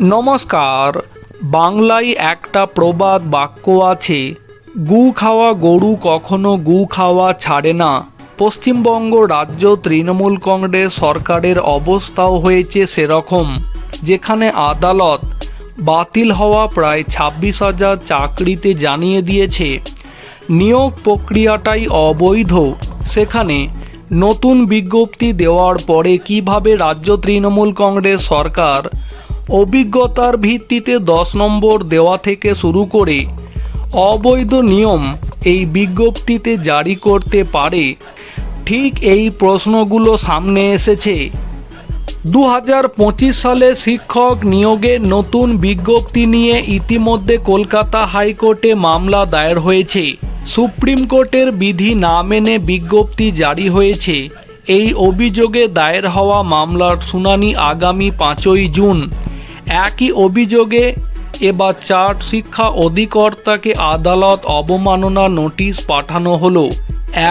নমস্কার, বাংলায় একটা প্রবাদ বাক্য আছে, গু খাওয়া গরু কখনো গু খাওয়া ছাড়ে না। পশ্চিমবঙ্গ রাজ্য তৃণমূল কংগ্রেস সরকারের অবস্থাও হয়েছে সেরকম, যেখানে আদালত বাতিল হওয়া প্রায় ছাব্বিশ হাজার চাকরিতে জানিয়ে দিয়েছে। নিয়োগ প্রক্রিয়াটাই অবৈধ, সেখানে নতুন বিজ্ঞপ্তি দেওয়ার পরে কীভাবে রাজ্য তৃণমূল কংগ্রেস সরকার অভিজ্ঞতার ভিত্তিতে দশ নম্বর দেওয়া থেকে শুরু করে অবৈধ নিয়ম এই বিজ্ঞপ্তিতে জারি করতে পারে। ঠিক এই প্রশ্নগুলো সামনে এসেছে। দু হাজার পঁচিশ সালে শিক্ষক নিয়োগের নতুন বিজ্ঞপ্তি নিয়ে ইতিমধ্যে কলকাতা হাইকোর্টে মামলা দায়ের হয়েছে। সুপ্রিম কোর্টের বিধি না মেনে বিজ্ঞপ্তি জারি হয়েছে। এই অভিযোগে দায়ের হওয়া মামলার শুনানি আগামী পাঁচই জুন। একই অভিযোগে এবার চার শিক্ষা অধিকর্তাকে আদালত অবমাননা নোটিশ পাঠানো হলো।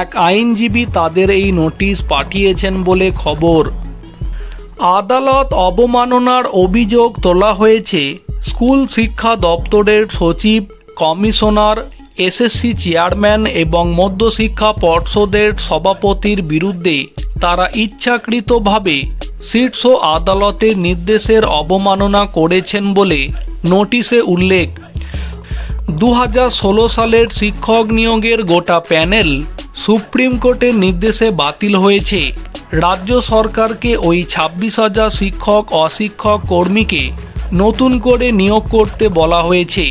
এক আইনজীবী তাদের এই নোটিশ পাঠিয়েছেন বলে খবর। আদালত অবমাননার অভিযোগ তোলা হয়েছে। স্কুল শিক্ষা দপ্তরের সচিব, কমিশনার, এসএসসি চেয়ারম্যান এবং মধ্যশিক্ষা পর্ষদের সভাপতির বিরুদ্ধে তারা ইচ্ছাকৃতভাবে শীর্ষ আদালতের নির্দেশের অবমাননা করেছেন বলে নোটিশে উল্লেখ। দু হাজার ষোলো সালের শিক্ষক নিয়োগের গোটা প্যানেল সুপ্রিম কোর্টের নির্দেশে বাতিল হয়েছে। রাজ্য সরকারকে ওই ছাব্বিশ হাজার শিক্ষক, অশিক্ষক কর্মীকে নতুন করে নিয়োগ করতে বলা হয়েছে।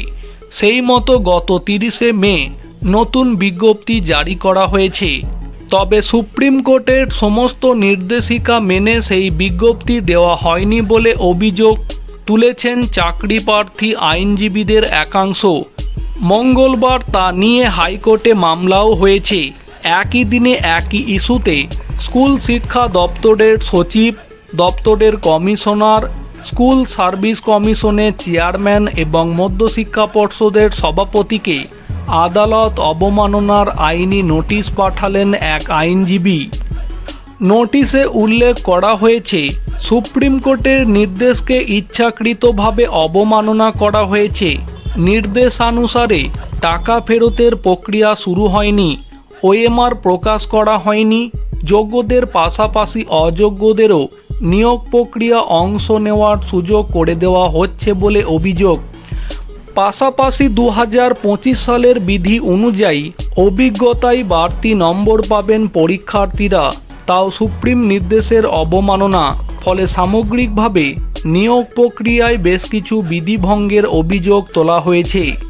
সেই মতো গত তিরিশে মে নতুন বিজ্ঞপ্তি জারি করা হয়েছে। তবে সুপ্রিম কোর্টের সমস্ত নির্দেশিকা মেনে সেই বিজ্ঞপ্তি দেওয়া হয়নি বলে অভিযোগ তুলেছেন চাকরি প্রার্থী আইনজীবীদের একাংশ। মঙ্গলবার তা নিয়ে হাইকোর্টে মামলাও হয়েছে। একই দিনে একই ইস্যুতে স্কুল শিক্ষা দপ্তরের সচিব, দপ্তরের কমিশনার, স্কুল সার্ভিস কমিশনের চেয়ারম্যান এবং মধ্যশিক্ষা পর্ষদের সভাপতিকে আদালত অবমাননার আইনি নোটিশ পাঠালেন এক আইনজীবী। নোটিশে উল্লেখ করা হয়েছে, সুপ্রিম কোর্টের নির্দেশকে ইচ্ছাকৃতভাবে অবমাননা করা হয়েছে। নির্দেশানুসারে টাকা ফেরতের প্রক্রিয়া শুরু হয়নি, ওএমআর প্রকাশ করা হয়নি, যোগ্যদের পাশাপাশি অযোগ্যদেরও নিয়োগ প্রক্রিয়া অংশ নেওয়ার সুযোগ করে দেওয়া হচ্ছে বলে অভিযোগ। পাশাপাশি দু হাজার পঁচিশ সালের বিধি অনুযায়ী অভিজ্ঞতায় বাড়তি নম্বর পাবেন পরীক্ষার্থীরা। তাও সুপ্রিম নির্দেশের অবমাননা, ফলে সামগ্রিকভাবে নিয়োগ প্রক্রিয়ায় বেশ কিছু বিধিভঙ্গের অভিযোগ তোলা হয়েছে।